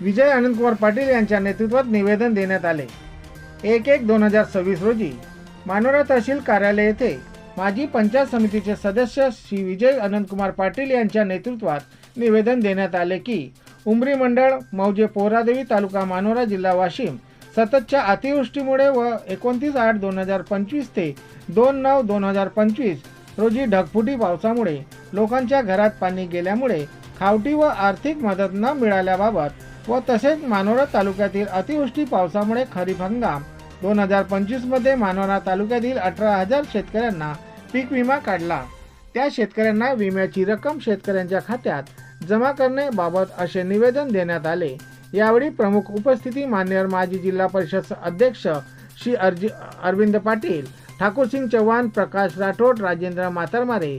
विजय अनंतकुमार पाटील यांच्या नेतृत्वात निवेदन देण्यात आले. एक एक दोन हजार सव्वीस रोजी मानोरा तहसील कार्यालय येथे माजी पंचायत समितीचे सदस्य श्री विजय अनंतकुमार पाटील यांच्या नेतृत्वात निवेदन देण्यात आले की उमरी मंडळ मौजे पोहरादेवी तालुका मानोरा जिल्हा वाशिम सततच्या अतिवृष्टीमुळे व एकोणतीस आठ दोन हजार पंचवीस ते दोन नऊ दोन हजार पंचवीस रोजी ढगफुटी पावसामुळे लोकांच्या घरात पाणी गेल्यामुळे खावटी व आर्थिक मदत न मिळाल्याबाबत व तसेच मानोरा तालुक्यातील अतिवृष्टी पावसामुळे खरीप हंगाम. दोन हजार पंचवीसमध्ये मानोरा तालुक्यातील अठरा हजार शेतकऱ्यांना पीक विमा काढला. त्या शेतकऱ्यांना विम्याची रक्कम शेतकऱ्यांच्या खात्यात जमा करण्याबाबत असे निवेदन देण्यात आले. यावेळी प्रमुख उपस्थिती मान्यवर माजी जिल्हा परिषद अध्यक्ष श्री अर्जी अरविंद पाटील ठाकूरसिंग चव्हाण प्रकाश राठोड राजेंद्र मातरमारे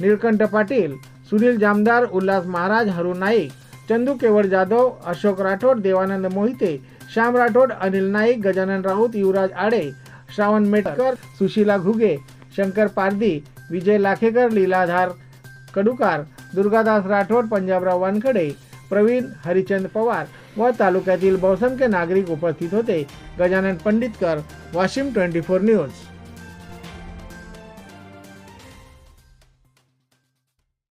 निळकंठ पाटील सुनील जामदार उल्हास महाराज हरू नाईक चंदू केवळ जाधव अशोक राठोड देवानंद मोहिते श्याम राठोड अनिल नाईक गजानन राऊत युवराज आडे श्रावण मेटकर सुशीला घुगे शंकर पारदी विजय लाखेकर लीलाधार कडुकार दुर्गादास राठोड पंजाबराव वानखडे प्रवीण हरिचंद पवार व तालुक्यातील बहुसंख्य नागरिक उपस्थित होते. Gajanan Panditkar Washim twenty four news.